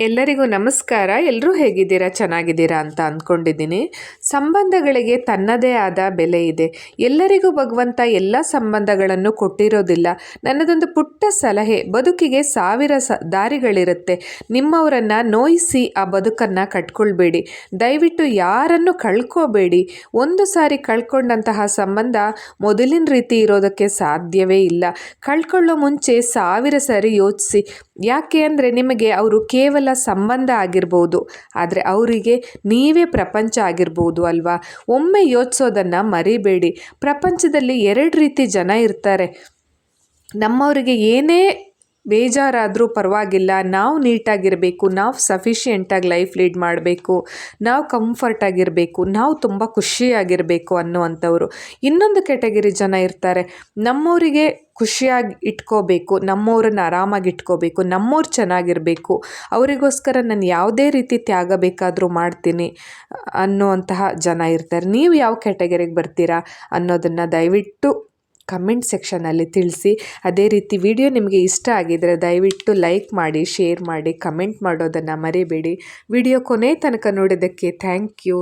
ಎಲ್ಲರಿಗೂ ನಮಸ್ಕಾರ. ಎಲ್ಲರೂ ಹೇಗಿದ್ದೀರಾ? ಚೆನ್ನಾಗಿದ್ದೀರಾ ಅಂತ ಅಂದ್ಕೊಂಡಿದ್ದೀನಿ. ಸಂಬಂಧಗಳಿಗೆ ತನ್ನದೇ ಆದ ಬೆಲೆ ಇದೆ. ಎಲ್ಲರಿಗೂ ಭಗವಂತ ಎಲ್ಲ ಸಂಬಂಧಗಳನ್ನು ಕೊಟ್ಟಿರೋದಿಲ್ಲ. ನನ್ನದೊಂದು ಪುಟ್ಟ ಸಲಹೆ, ಬದುಕಿಗೆ ಸಾವಿರ ಸ ದಾರಿಗಳಿರುತ್ತೆ. ನಿಮ್ಮವರನ್ನು ನೋಯಿಸಿ ಆ ಬದುಕನ್ನು ಕಟ್ಕೊಳ್ಬೇಡಿ. ದಯವಿಟ್ಟು ಯಾರನ್ನು ಕಳ್ಕೋಬೇಡಿ. ಒಂದು ಸಾರಿ ಕಳ್ಕೊಂಡಂತಹ ಸಂಬಂಧ ಮೊದಲಿನ ರೀತಿ ಇರೋದಕ್ಕೆ ಸಾಧ್ಯವೇ ಇಲ್ಲ. ಕಳ್ಕೊಳ್ಳೋ ಮುಂಚೆ ಸಾವಿರ ಸಾರಿ ಯೋಚಿಸಿ. ಯಾಕೆ ಅಂದರೆ ನಿಮಗೆ ಅವರು ಕೇವಲ ಸಂಬಂಧ ಆಗಿರ್ಬೋದು, ಆದರೆ ಅವರಿಗೆ ನೀವೇ ಪ್ರಪಂಚ ಆಗಿರ್ಬೋದು ಅಲ್ವಾ? ಒಮ್ಮೆ ಯೋಚಿಸೋದನ್ನು ಮರಿಬೇಡಿ. ಪ್ರಪಂಚದಲ್ಲಿ ಎರಡು ರೀತಿ ಜನ ಇರ್ತಾರೆ. ನಮ್ಮವರಿಗೆ ಏನೇ ಬೇಜಾರಾದರೂ ಪರವಾಗಿಲ್ಲ. ನಾವು ನೀಟಾಗಿರಬೇಕು. ನಾವು ಸಫಿಷಿಯೆಂಟಾಗಿ ಲೈಫ್ ಲೀಡ್ ಮಾಡಬೇಕು. ನಾವು ಕಂಫರ್ಟಾಗಿರಬೇಕು ನಾವು ತುಂಬ ಖುಷಿಯಾಗಿರಬೇಕು ಅನ್ನುವಂಥವ್ರು. ಇನ್ನೊಂದು ಕೆಟಗರಿ ಜನ ಇರ್ತಾರೆ. ನಮ್ಮವರಿಗೆ ಖುಷಿಯಾಗಿ ಇಟ್ಕೋಬೇಕು. ನಮ್ಮವ್ರನ್ನ ಆರಾಮಾಗಿ ಇಟ್ಕೋಬೇಕು. ನಮ್ಮವ್ರು ಚೆನ್ನಾಗಿರಬೇಕು. ಅವರಿಗೋಸ್ಕರ ನಾನು ಯಾವುದೇ ರೀತಿ ತ್ಯಾಗ ಬೇಕಾದರೂ ಮಾಡ್ತೀನಿ ಅನ್ನುವಂತಹ ಜನ ಇರ್ತಾರೆ. ನೀವು ಯಾವ ಕ್ಯಾಟಗರಿಗೆ ಬರ್ತೀರಾ ಅನ್ನೋದನ್ನು ದಯವಿಟ್ಟು ಕಮೆಂಟ್ ಸೆಕ್ಷನಲ್ಲಿ ತಿಳಿಸಿ. ಅದೇ ರೀತಿ ವಿಡಿಯೋ ನಿಮಗೆ ಇಷ್ಟ ಆಗಿದರೆ ದಯವಿಟ್ಟು ಲೈಕ್ ಮಾಡಿ, ಶೇರ್ ಮಾಡಿ, ಕಮೆಂಟ್ ಮಾಡೋದನ್ನು ಮರಿಬೇಡಿ. ವಿಡಿಯೋ ಕೊನೆ ತನಕ ನೋಡಿದ್ದಕ್ಕೆ ಥ್ಯಾಂಕ್ ಯು.